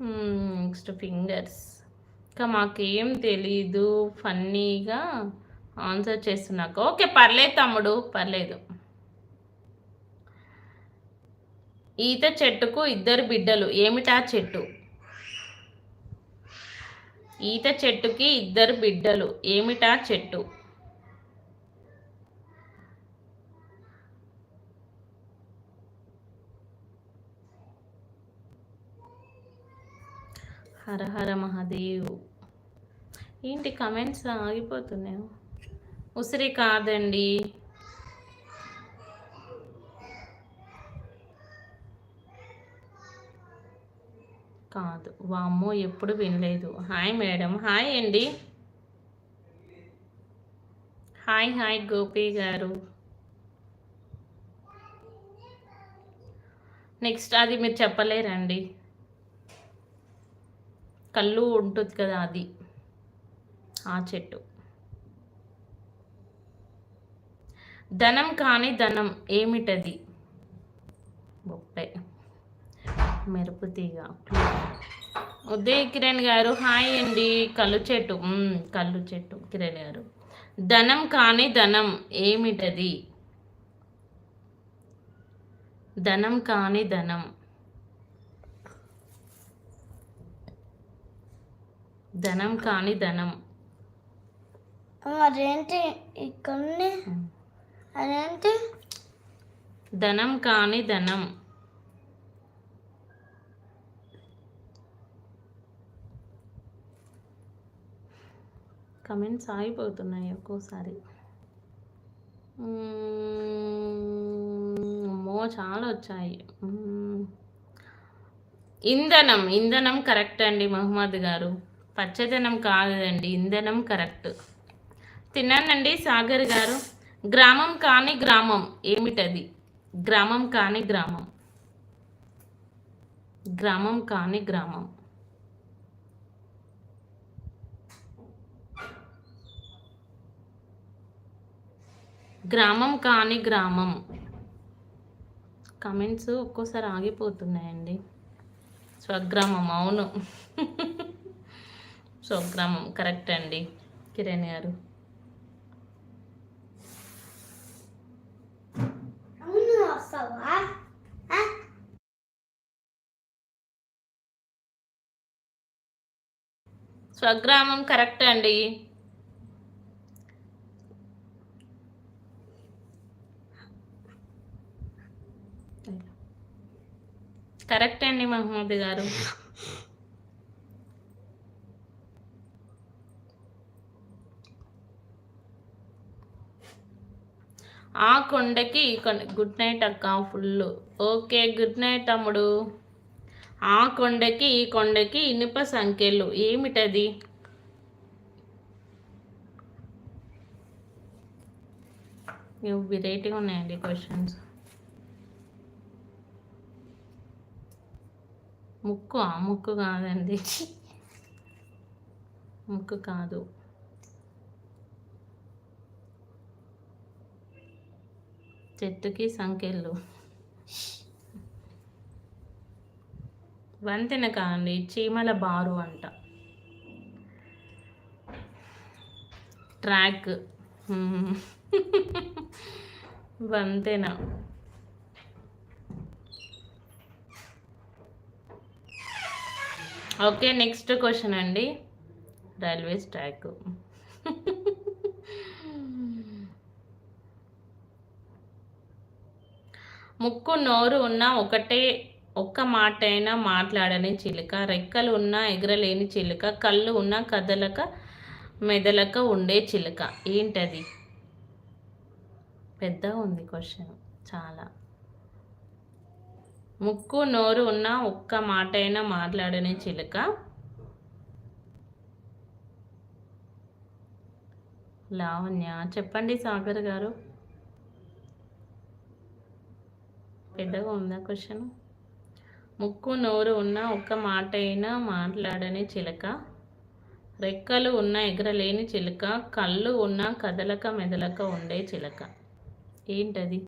Hmm, next fingers ఇంకా మాకేం తెలీదు ఫన్నీగా ఆన్సర్ చేస్తున్నాక. ఓకే పర్లేదు తమ్ముడు పర్లేదు. ఈత చెట్టుకు ఇద్దరు బిడ్డలు. ఏమిటా చెట్టు? ఈత చెట్టుకి ఇద్దరు బిడ్డలు. ఏమిటా చెట్టు? హర హర మహాదేవ్. ఏంటి కమెంట్స్ ఆగిపోతున్నాయి. ఉసిరి కాదండి. కాదు వామ్మో ఎప్పుడు వినలేదు. హాయ్ మేడం హాయ్ అండి. హాయ్ హాయ్ గోపి గారు. నెక్స్ట్ అది మీరు చెప్పలేరండి. కళ్ళు ఉంటుంది కదా అది. ఆ చెట్టు. ధనం కానీ ధనం ఏమిటది? బొప్పే. మెరుపు తీగ. ఉదయ్ కిరణ్ గారు హాయ్ అండి. కళ్ళు చెట్టు. కళ్ళు చెట్టు కిరణ్ గారు. ధనం కానీ ధనం ఏమిటది? ధనం కానీ ధనం. ధనం కాని ధనం. అదేంటి ఇక్కడనే? అదేంటి? ధనం కాని ధనం. కమెంట్స్ ఆగిపోతున్నాయి ఒక్కోసారి. మ్మ్, అమ్మో చాలా వచ్చాయి. ఇంధనం ఇంధనం కరెక్ట్ అండి మహమ్మద్ గారు. పచ్చదనం కాదండి ఇంధనం కరెక్ట్. తిన్నానండి సాగర్ గారు. గ్రామం కాని గ్రామం ఏమిటది? గ్రామం కాని గ్రామం. గ్రామం కాని గ్రామం. గ్రామం కాని గ్రామం. కమెంట్స్ ఒక్కోసారి ఆగిపోతున్నాయండి. స్వగ్రామం అవును. స్వగ్రామం కరెక్ట్ అండి. కిరణ్ గారు? స్వగ్రామం కరెక్ట్ అండి. కరెక్ట్ అండి మహమ్మద్ గారు. ఆ కొండకి ఈ కొండ గుడ్ నైట్ అక్క ఫుల్ ఓకే గుడ్ నైట్ తమ్ముడు. ఆ కొండకి ఈ కొండకి ఇనుప సంఖ్యలు. ఏమిటది? వెరైటీగా ఉన్నాయండి క్వశ్చన్స్ ముక్కు ఆ ముక్కు కాదండి. ముక్కు కాదు. చెట్టుకి సంకెళ్ళు. వంతెన కాదండి చీమల బారు అంట. ట్రాక్. వంతెన ఓకే నెక్స్ట్ క్వశ్చన్ అండి. రైల్వేస్ ట్రాక్ ముక్కు నోరు ఉన్న ఒకటే ఒక్క మాట అయినా మాట్లాడని చిలుక రెక్కలు ఉన్నా ఎగరలేని చిలుక కళ్ళు ఉన్నా కదలక మెదలక ఉండే చిలుక. ఏంటది? పెద్దగా ఉంది క్వశ్చన్ చాలా. ముక్కు నోరు ఉన్న ఒక్క మాట అయినా మాట్లాడని చిలుక. లావణ్య చెప్పండి సాగర్ గారు. పెద్దగా ఉందా క్వశ్చన్? ముక్కు నోరు ఉన్న ఒక్క మాట అయినా మాట్లాడని చిలక. రెక్కలు ఉన్న ఎగరలేని చిలుక. కళ్ళు ఉన్న కదలక మెదలక ఉండే చిలక. ఏంటది?